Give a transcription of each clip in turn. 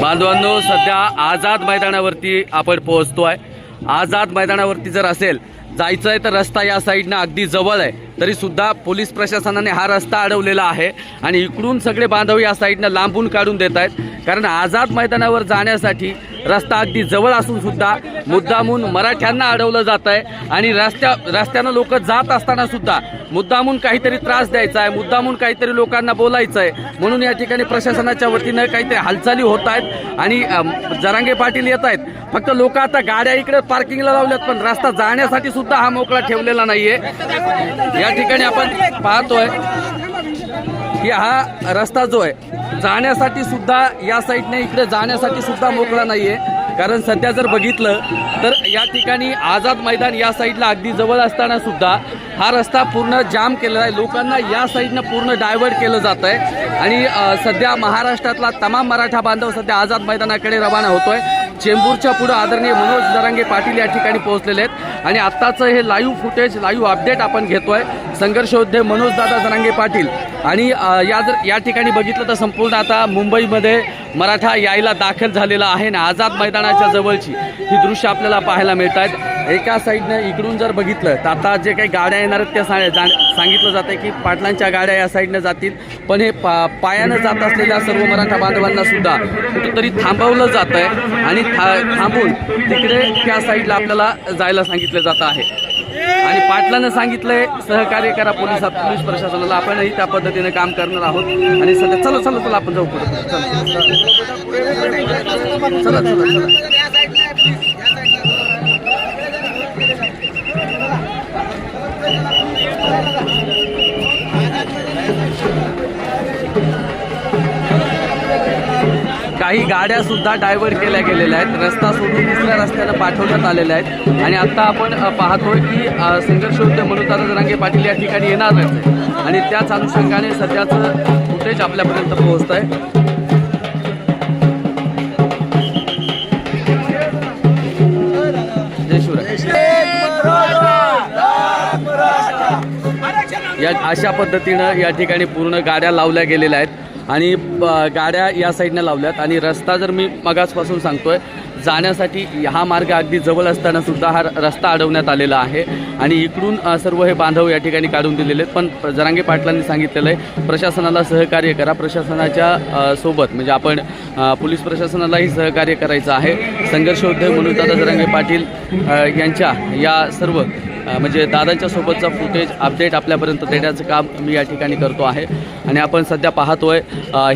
बांधवांनो सध्या आझाद मैदानावरती आपण पोहोचतोय. आझाद मैदानावरती जर असेल जायचं आहे तर रस्ता या साईडनं अगदी जवळ आहे. तरी सुद्धा पोलीस प्रशासनाने हा रस्ता अडवलेला आहे आणि इकडून सगळे बांधव या साईडनं लांबून काढून देत आहेत कारण आझाद मैदानावर जाण्यासाठी रस्ता अगदी जवळ असून सुद्धा मुद्दामून मराठ्यांना अडवलं जात आहे. आणि रस्त्या रस्त्यानं लोक जात असताना सुद्धा मुद्दामून काहीतरी त्रास द्यायचा आहे मुद्दामून काहीतरी लोकांना बोलायचं आहे. म्हणून या ठिकाणी प्रशासनाच्या वतीनं काहीतरी हालचाली होत आहेत आणि जरांगे पाटील येत आहेत. फक्त लोक आता गाड्या इकडे पार्किंगला लावल्यात पण रस्ता जाण्यासाठी सुद्धा हा मोकळा ठेवलेला नाहीये. या ठिकाणी आपण पाहतोय. की हा रस्ता जो आहे जाण्यासाठी सुद्धा या साईडने इकडे जाण्यासाठी सुद्धा मोकळा आहे कारण सध्या जर बघितलं तर या ठिकाणी आझाद मैदान या साईडला अगदी जवळ असताना सुद्धा हा रस्ता पूर्ण जाम केलेला आहे. लोकांना या साईडनं पूर्ण डायव्हर्ट केलं जात आहे आणि सध्या महाराष्ट्रातला तमाम मराठा बांधव सध्या आझाद मैदानाकडे रवाना होतोय. चेंबूरच्या पुढं आदरणीय मनोज दरांगे पाटील या ठिकाणी पोहोचलेले आहेत. आणि आत्ताचं हे लाईव्ह फुटेज लाईव्ह अपडेट आपण घेतोय. संघर्षयोद्धे मनोजदादा दरांगे पाटील. आणि या जर या ठिकाणी बघितलं तर संपूर्ण आता मुंबईमध्ये मराठा यायला दाखल झालेला आहे ना आझाद मैदानाच्या जवळची ही दृश्य आपल्याला पाहायला मिळत आहेत एका साईडनं इकडून जर बघितलं तर आता जे काही गाड्या येणार आहेत त्या सा- सांगितलं जातं की पाटलांच्या गाड्या या साईडनं जातील. पण हे पा पायानं जात असलेल्या सर्व मराठा बांधवांना सुद्धा कुठंतरी थांबवलं जात आहे आणि था थांबून तिकडे त्या साईडला आपल्याला जायला सांगितलं जातं आहे. आणि पाटलानं सांगितलंय सहकार्य करा पोलिसात पोलीस प्रशासनाला. आपणही त्या पद्धतीने काम करणार आहोत. आणि सध्या चला चला चला आपण जाऊ पुढे. चला. चला चला चला. काही गाड्या सुद्धा डायव्हर्ट केल्या गेलेल्या आहेत. रस्ता सोडून दुसऱ्या रस्त्यानं पाठवण्यात आलेल्या आहेत. आणि आता आपण पाहतोय की अ, संघर्ष होते म्हणून दादा जरांगे पाटील या ठिकाणी येणार आहेत. आणि त्याच अनुषंगाने सध्याचं फुटेज आपल्यापर्यंत पोहोचत आहे या अशा पद्धतीनं या ठिकाणी पूर्ण गाड्या लावल्या गेलेल्या आहेत. आणि गाड्या या साईडनं लावल्यात. आणि रस्ता जर मी मगासपासून सांगतोय जाण्यासाठी हा मार्ग अगदी जवळ असताना सुद्धा हा रस्ता अडवण्यात आलेला आहे. आणि इकडून सर्व हे बांधव या ठिकाणी काढून दिलेले आहेत. पण जरांगे पाटलांनी सांगितलेलं आहे प्रशासनाला सहकार्य करा. प्रशासनाच्या सोबत म्हणजे आपण पोलीस प्रशासनालाही सहकार्य करायचं आहे. संघर्ष म्हणून दादा जरांगे पाटील यांच्या या सर्व म्हणजे दादांच्या सोबतचा फुटेज अपडेट आपल्यापर्यंत देण्याचं काम मी या ठिकाणी करतो आहे. आणि आपण सध्या पाहतोय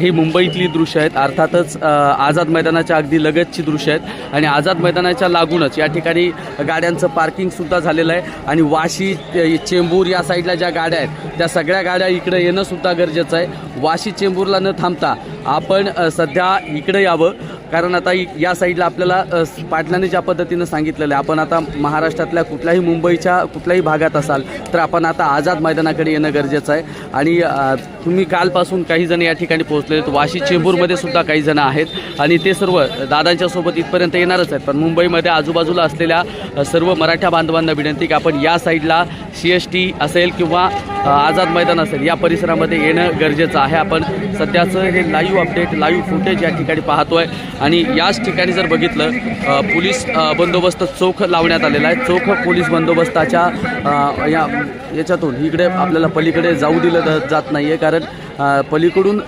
ही मुंबईतली दृश्य आहेत. अर्थातच आझाद मैदानाच्या अगदी लगतची दृश्य आहेत. आणि आझाद मैदानाच्या लागूनच या ठिकाणी गाड्यांचं पार्किंगसुद्धा झालेलं आहे. आणि वाशी चेंबूर या साईडला ज्या गाड्या आहेत त्या सगळ्या गाड्या इकडे येणंसुद्धा गरजेचं आहे. वाशी चेंबूरला न थांबता आपण सध्या इकडे यावं. कारण आता या साईडला आपल्याला पाटलाने ज्या पद्धतीनं सांगितलेलं आहे आपण आता महाराष्ट्रातल्या कुठल्याही मुंबईच्या कुठल्याही भागात असाल तर आपण आता आझाद मैदानाकडे येणं गरजेचं आहे. आणि तुम्ही कालपासून काही जण या ठिकाणी पोहोचले आहेत. वाशी चेंबूरमध्ये सुद्धा काही जण आहेत. आणि ते सर्व दादांच्या सोबत इथपर्यंत येणारच आहेत. पण मुंबईमध्ये आजूबाजूला असलेल्या सर्व मराठा बांधवांना विनंती की आपण या साईडला सी एस टी असेल किंवा आझाद मैदान असेल. या परिसरामध्ये येणं गरजेचं आहे. आपण सध्याचं हे लाईव्ह अपडेट लाईव्ह फुटेज या ठिकाणी पाहतो आहे आणि याच ठिकाणी जर बघितलं पोलीस बंदोबस्त चोख लावण्यात आलेला आहे. चोख पोलीस बंदोबस्ताच्या या याच्यातून इकडे आपल्याला पलीकडे जाऊ दिलं जात नाही आहे कारण पलीकडून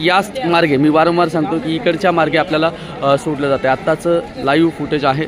याच मार्गे मी वारंवार सांगतो की इकडच्या मार्गे आपल्याला सोडलं जाते आत्ताचं लाईव्ह फुटेज आहे.